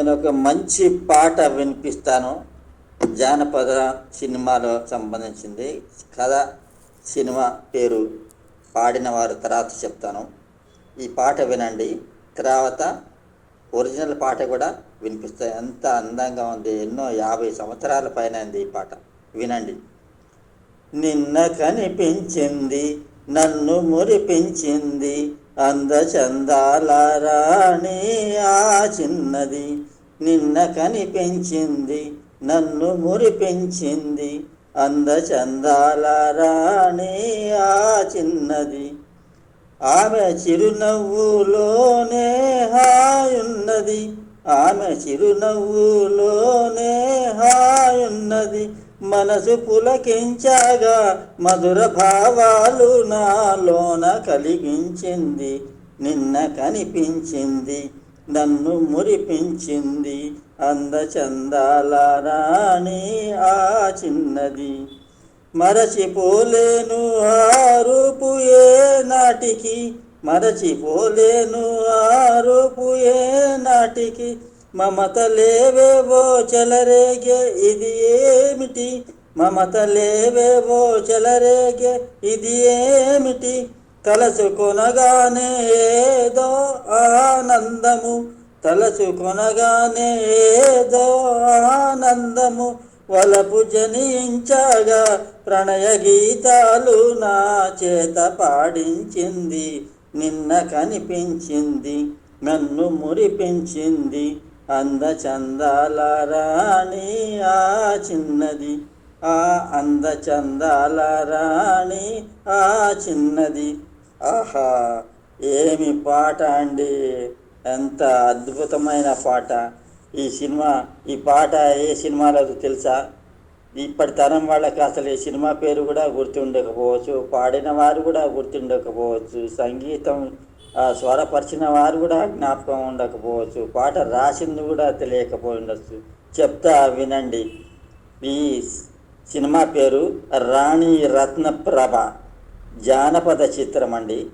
నేను ఒక మంచి పాట వినిపిస్తాను. జానపద సినిమాలో సంబంధించింది. కథ సినిమా పేరు పాడిన వారు తర్వాత చెప్తాను. ఈ పాట వినండి. తర్వాత ఒరిజినల్ పాట కూడా వినిపిస్తాయి. ఎంత అందంగా ఉంది. ఎన్నో యాభై సంవత్సరాల పైన ఉంది ఈ పాట. వినండి. నిన్న కనిపించింది నన్ను మురిపించింది అందచందాల రాణి ఆ చిన్నది. నిన్న కనిపించింది నన్ను మురిపించింది. అందచందాల రాణి ఆ చిన్నది. ఆమె చిరునవ్వులోనే హాయున్నది. ఆమె చిరునవ్వులోనే హాయున్నది. మనసు పులకించగా మధుర భావాలు నాలోన కలిగించింది. నిన్న కనిపించింది నన్ను మురిపించింది అందచందాల రాణి ఆ చిన్నది. మరచిపోలేను ఆ రూపు ఏ నాటికి మరచిపోలేను ఆ రూపు ఏ నాటికి. మమత లేవేవో చెలరేగే ఇది ఏమిటి? మమత లేవేవో చెలరేగే ఇది ఏమిటి? తలచుకొనగానేదో ఆనందము తలచుకొనగానేదో ఆనందము వలపు జనించగా ప్రణయ గీతాలు నా చేత పాడించింది నిన్న కనిపించింది నన్ను మురిపించింది అందచందాల రాణి ఆ చిన్నది ఆ అందచందాల రాణి ఆ చిన్నది. ఆహా ఏమి పాట అండి? ఎంత అద్భుతమైన పాట. ఈ సినిమా ఈ పాట ఏ సినిమాలో తెలుసా? ఇప్పటి తరం వాళ్ళకి అసలు ఈ సినిమా పేరు కూడా గుర్తుండకపోవచ్చు. పాడిన వారు కూడా గుర్తుండకపోవచ్చు. సంగీతం స్వరపరిచిన వారు కూడా జ్ఞాపకం ఉండకపోవచ్చు. పాట రాసింది కూడా తెలియకపోయి ఉండొచ్చు చెప్తా వినండి. ఈ సినిమా పేరు రాణి రత్నప్రభ జానపద చిత్రం అండి.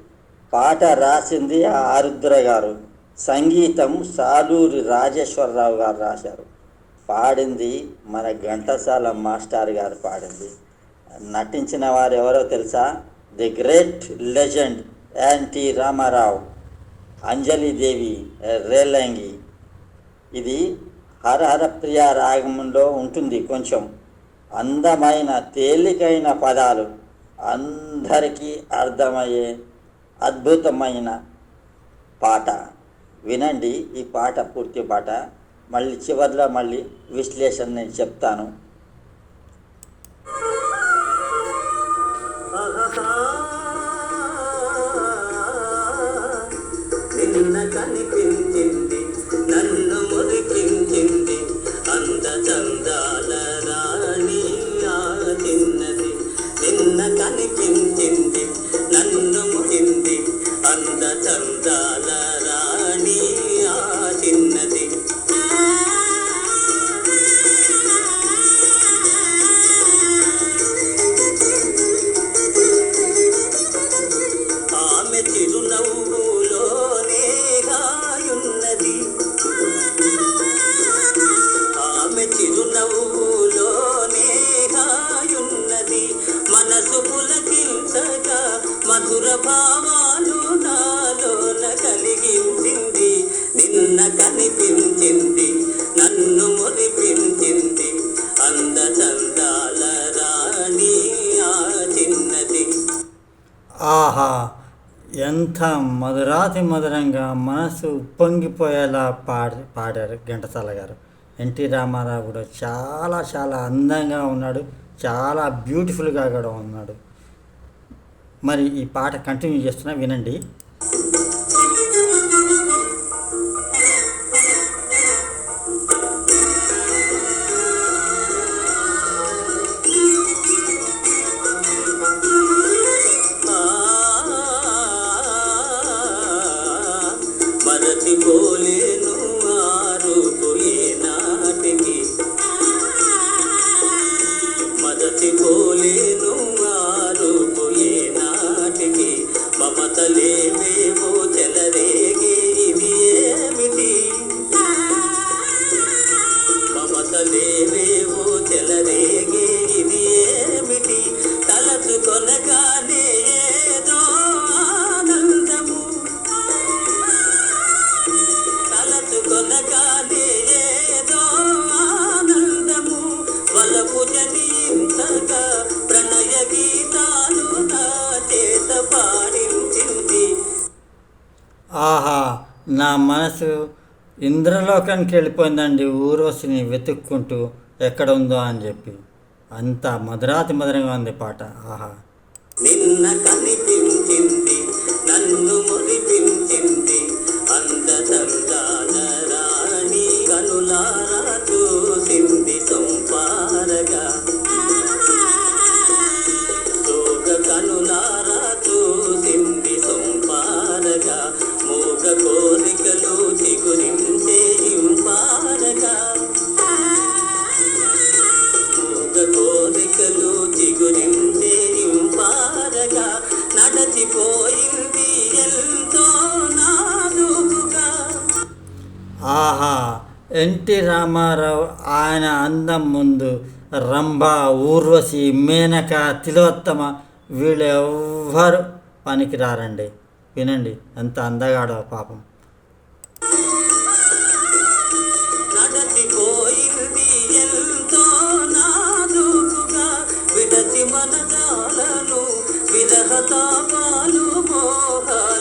పాట రాసింది ఆరుద్ర గారు. సంగీతం సాలూరి రాజేశ్వరరావు గారు రాశారు. పాడింది మన ఘంటసాల మాస్టర్ గారు పాడింది. నటించిన వారు ఎవరో తెలుసా? The great legend NT Ramarao Anjalidevi Relangi. ఇది హరహర ప్రియ రాగంలో ఉంటుంది కొంచెం అందమైన తేలికైన పదాలు. అందరికీ అర్థమయ్యే అద్భుతమైన పాట. వినండి ఈ పాట పూర్తి పాట. మళ్ళీ చివరిలో మళ్ళీ విశ్లేషణ నేను చెప్తాను. నిన్న కనిపించింది నన్ను మురిపించింది అంద చందా ఆహా ఎంత మధురాతి మధురంగా మనసు ఉప్పొంగిపోయేలా పాడి పాడారు ఘంటసాల గారు. ఎన్టీ రామారావు కూడా చాలా చాలా అందంగా ఉన్నాడు. చాలా బ్యూటిఫుల్గా కూడా ఉన్నాడు. మరి ఈ పాట కంటిన్యూ చేస్తున్నా వినండి. మరచిపోలేను ఆరుపు ఏనాటికి మరచిపోలేను ఆరుపు ఏనాటికి మమతలేవేవో చెలరేగి ఆహా నా మనసు ఇంద్రలోకానికి వెళ్ళిపోయిందండి ఊర్వశిని వెతుక్కుంటూ ఎక్కడ ఉందో అని చెప్పి. అంత మధురాతి మధురంగా ఉంది పాట ఆహా. నిన్న కనిపించింది నన్ను మురిపించింది అందసందాన రాణి కనులారా చూసింది తొంపారగా ఆహా ఎన్టీ రామారావు ఆయన అందం ముందు రంభ ఊర్వశి మేనక తిలోత్తమ వీళ్ళెవ్వరు పనికిరారండి. వినండి ఎంత అందగాడో పాపం. మనదాలను తాపాలు మోహాలు